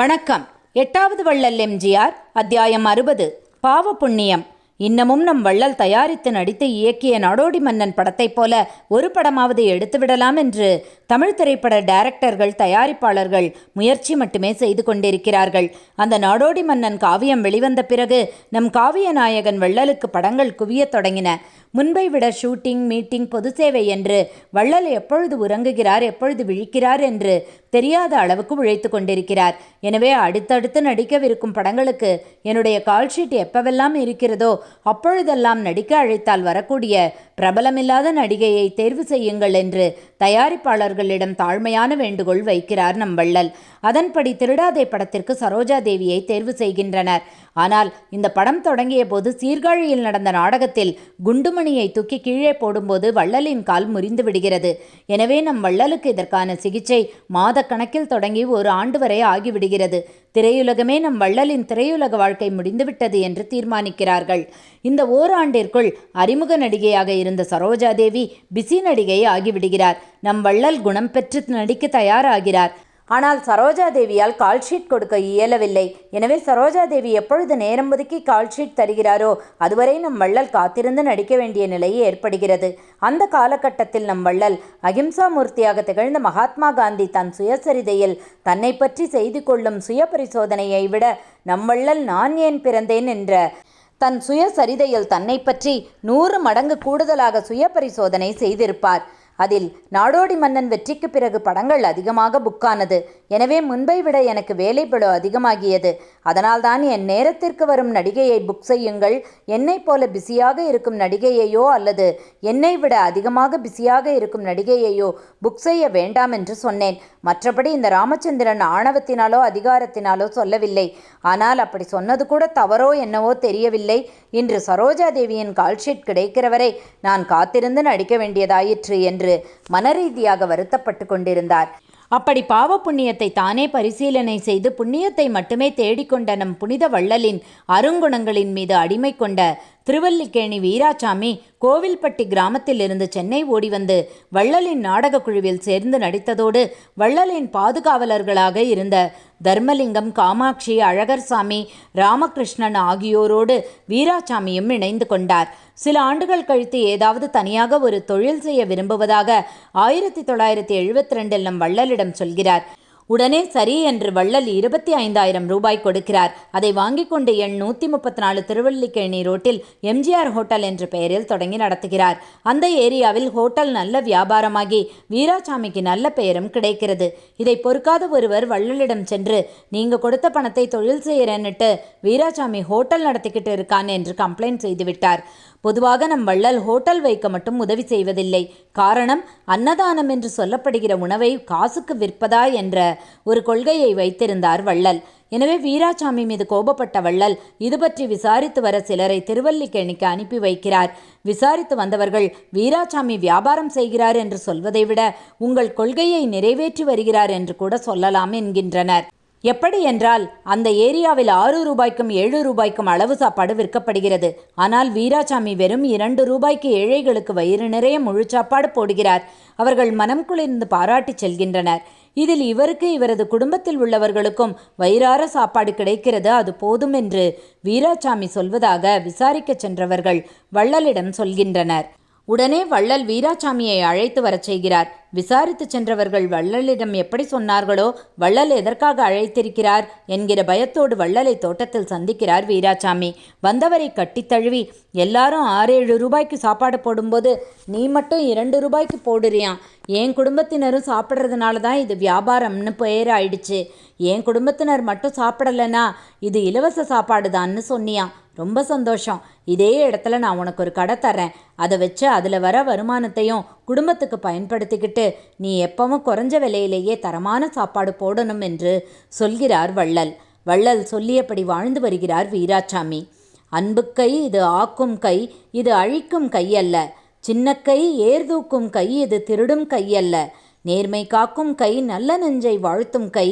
வணக்கம். எட்டாவது வள்ளல் எம்ஜிஆர் அத்தியாயம் அறுபது பாவ புண்ணியம். இன்னமும் நம் வள்ளல் தயாரித்து நடித்து இயக்கிய நாடோடி மன்னன் படத்தைப் போல ஒரு படமாவது எடுத்துவிடலாம் என்று தமிழ் திரைப்பட டைரக்டர்கள் தயாரிப்பாளர்கள் முயற்சி மட்டுமே செய்து கொண்டிருக்கிறார்கள். அந்த நாடோடி மன்னன் காவியம் வெளிவந்த பிறகு நம் காவிய நாயகன் வள்ளலுக்கு படங்கள் குவியத் தொடங்கின. முன்பை விட ஷூட்டிங் மீட்டிங் பொது சேவை என்று வள்ளல் எப்பொழுது உறங்குகிறார் எப்பொழுது விழிக்கிறார் என்று தெரியாத அளவுக்கு உழைத்து கொண்டிருக்கிறார். எனவே அடுத்தடுத்து நடிக்கவிருக்கும் படங்களுக்கு என்னுடைய கால்ஷீட் எப்பவெல்லாம் இருக்கிறதோ அப்பொழுதெல்லாம் நடிக்க அழைத்தால் வரக்கூடிய பிரபலமில்லாத நடிகையை தேர்வு செய்யுங்கள் என்று தயாரிப்பாளர்களிடம் தாழ்மையான வேண்டுகோள் வைக்கிறார் நம் வள்ளல் அதன்படி திருடாதே படத்திற்கு சரோஜா தேவியை தேர்வு செய்கின்றனர். ஆனால் இந்த படம் தொடங்கிய போது சீர்காழியில் நடந்த நாடகத்தில் குண்டுமணியை தூக்கி கீழே போடும்போது வள்ளலின் கால் முறிந்து விடுகிறது. எனவே நம் வள்ளலுக்கு இதற்கான சிகிச்சை மாத கணக்கில் தொடங்கி ஒரு ஆண்டு வரை ஆகிவிடுகிறது. திரையுலகமே நம் வள்ளலின் திரையுலக வாழ்க்கை முடிந்துவிட்டது என்று தீர்மானிக்கிறார்கள். இந்த ஓராண்டிற்குள் அறிமுக நடிகையாக இருந்த சரோஜாதேவி பிஸி நடிகை ஆகிவிடுகிறார். நம் வள்ளல் குணம் பெற்று நடிக்க தயாராகிறார். ஆனால் சரோஜாதேவியால் கால் ஷீட் கொடுக்க இயலவில்லை. எனவே சரோஜாதேவி எப்பொழுது நேரம் ஒதுக்கி கால் ஷீட் தருகிறாரோ அதுவரை நம் வள்ளல் காத்திருந்து நடிக்க வேண்டிய நிலை ஏற்படுகிறது. அந்த காலகட்டத்தில் நம் வள்ளல் அகிம்சா மூர்த்தியாக திகழ்ந்த மகாத்மா காந்தி தன் சுயசரிதையில் தன்னை பற்றி செய்து கொள்ளும் சுய பரிசோதனையை விட நம் வள்ளல் நான் ஏன் பிறந்தேன்? என்ற தன் சுயசரிதையில் தன்னை பற்றி நூறு மடங்கு கூடுதலாக சுய பரிசோதனை செய்திருப்பார். அதில் நாடோடி மன்னன் வெற்றிக்கு பிறகு படங்கள் அதிகமாக புக்கானது எனவே முன்பை விட எனக்கு வேலை வேலைப்பளு அதிகமாகியது. அதனால்தான் என் நேரத்திற்கு வரும் நடிகையை புக் செய்யுங்கள். என்னைப் போல பிஸியாக இருக்கும் நடிகையையோ அல்லது என்னை விட அதிகமாக பிஸியாக இருக்கும் நடிகையையோ புக் செய்ய வேண்டாம் என்று சொன்னேன். மற்றபடி இந்த ராமச்சந்திரன் ஆணவத்தினாலோ அதிகாரத்தினாலோ சொல்லவில்லை. ஆனால் அப்படி சொன்னது கூட தவறோ என்னவோ தெரியவில்லை. இன்று சரோஜா தேவியின் கால்ஷீட் கிடைக்கிறவரை நான் காத்திருந்து நடிக்க வேண்டியதாயிற்று என்று மனரீதியாக வருத்தப்பட்டு கொண்டிருந்தார். அப்படி பாவ புண்ணியத்தை தானே பரிசீலனை செய்து புண்ணியத்தை மட்டுமே தேடிக்கொண்ட நம் புனித வள்ளலின் அருங்குணங்களின் மீது அடிமை கொண்ட திருவல்லிக்கேணி வீராசாமி கோவில்பட்டி கிராமத்தில் இருந்து சென்னை ஓடி வந்து வள்ளலின் நாடகக் குழுவில் சேர்ந்து நடித்ததோடு வள்ளலின் பாதுகாவலர்களாக இருந்த தர்மலிங்கம் காமாட்சி அழகர்சாமி ராமகிருஷ்ணன் ஆகியோரோடு வீராசாமியும் இணைந்து கொண்டார். சில ஆண்டுகள் கழித்து ஏதாவது தனியாக ஒரு தொழில் செய்ய விரும்புவதாக ஆயிரத்தி தொள்ளாயிரத்தி எழுபத்தி ரெண்டில் நம் வள்ளலிடம் சொல்கிறார். உடனே சரி என்று வள்ளல் இருபத்தி ஐந்தாயிரம் ரூபாய் கொடுக்கிறார். அதை வாங்கிக் கொண்டு எண் நூற்றி முப்பத்தி நாலு திருவள்ளிக்கேணி ரோட்டில் எம்ஜிஆர் ஹோட்டல் என்ற பெயரில் தொடங்கி நடத்துகிறார். அந்த ஏரியாவில் ஹோட்டல் நல்ல வியாபாரமாகி வீராசாமிக்கு நல்ல பெயரும் கிடைக்கிறது. இதை பொறுக்காத ஒருவர் வள்ளலிடம் சென்று நீங்க கொடுத்த பணத்தை தொழில் செய்கிறேன்னுட்டு வீராசாமி ஹோட்டல் நடத்திக்கிட்டு இருக்கான் என்று கம்ப்ளைண்ட் செய்துவிட்டார். பொதுவாக நம் வள்ளல் ஹோட்டல் வைக்க மட்டும் உதவி செய்வதில்லை. காரணம் அன்னதானம் என்று சொல்லப்படுகிற உணவை காசுக்கு விற்பதா என்ற ஒரு கொள்கையை வைத்திருந்தார் வள்ளல். எனவே வீராசாமி மீது கோபப்பட்ட வள்ளல் இது பற்றி விசாரித்து வர சிலரை திருவல்லிக்கேணிக்கு அனுப்பி வைக்கிறார். விசாரித்து வந்தவர்கள் வீராசாமி வியாபாரம் செய்கிறார் என்று சொல்வதை விட உங்கள் கொள்கையை நிறைவேற்றி வருகிறார் என்று கூட சொல்லலாம் என்கின்றனர். எப்படி என்றால் அந்த ஏரியாவில் ஆறு ரூபாய்க்கும் ஏழு ரூபாய்க்கும் அளவு சாப்பாடு விற்கப்படுகிறது. ஆனால் வீராசாமி வெறும் இரண்டு ரூபாய்க்கு ஏழைகளுக்கு வயிறு நிறைய முழு சாப்பாடு போடுகிறார். அவர்கள் மனம் குளிர்ந்து பாராட்டிச் செல்கின்றனர். இதில் இவருக்கு இவரது குடும்பத்தில் உள்ளவர்களுக்கும் வயிறார சாப்பாடு கிடைக்கிறது அது போதும் என்று வீராசாமி சொல்வதாக விசாரிக்கச் சென்றவர்கள் வள்ளலிடம் சொல்கின்றனர். உடனே வள்ளல் வீராசாமியை அழைத்து வரச் செய்கிறார். விசாரித்து சென்றவர்கள் வள்ளலிடம் எப்படி சொன்னார்களோ வள்ளல் எதற்காக அழைத்திருக்கிறார் என்கிற பயத்தோடு வள்ளலை தோட்டத்தில் சந்திக்கிறார் வீராசாமி. வந்தவரை கட்டித் தழுவி எல்லாரும் ஆறேழு ரூபாய்க்கு சாப்பாடு போடும்போது நீ மட்டும் இரண்டு ரூபாய்க்கு போடுறியான் என் குடும்பத்தினரும் சாப்பிட்றதுனால தான் இது வியாபாரம்னு பெயர் ஆயிடுச்சு என் குடும்பத்தினர் மட்டும் சாப்பிடலைன்னா இது இலவச சாப்பாடு தான்னு சொன்னியான் ரொம்ப சந்தோஷம். இதே இடத்துல நான் உனக்கு ஒரு கடை தரேன் அதை வச்சு அதில் வர வருமானத்தையும் குடும்பத்துக்கு பயன்படுத்திக்கிட்டு நீ எப்பவும் குறைஞ்ச விலையிலேயே தரமான சாப்பாடு போடணும் என்று சொல்கிறார் வள்ளல். வள்ளல் சொல்லியபடி வாழ்ந்து வருகிறார் வீராசாமி. அன்பு கை இது ஆக்கும் கை இது அழிக்கும் கை அல்ல. சின்ன கை ஏர்தூக்கும் கை இது திருடும் கை அல்ல. நேர்மை காக்கும் கை நல்ல நெஞ்சை வாழ்த்தும் கை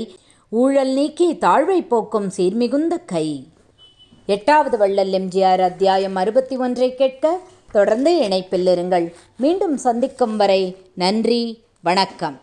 ஊழல் நீக்கி தாழ்வை போக்கும் சீர்மிகுந்த கை. எட்டாவது வள்ளல் எம்ஜிஆர் அத்தியாயம் அறுபத்தி ஒன்றை கேட்க தொடர்ந்து இணைப்பில் இருங்கள். மீண்டும் சந்திக்கும் வரை நன்றி வணக்கம்.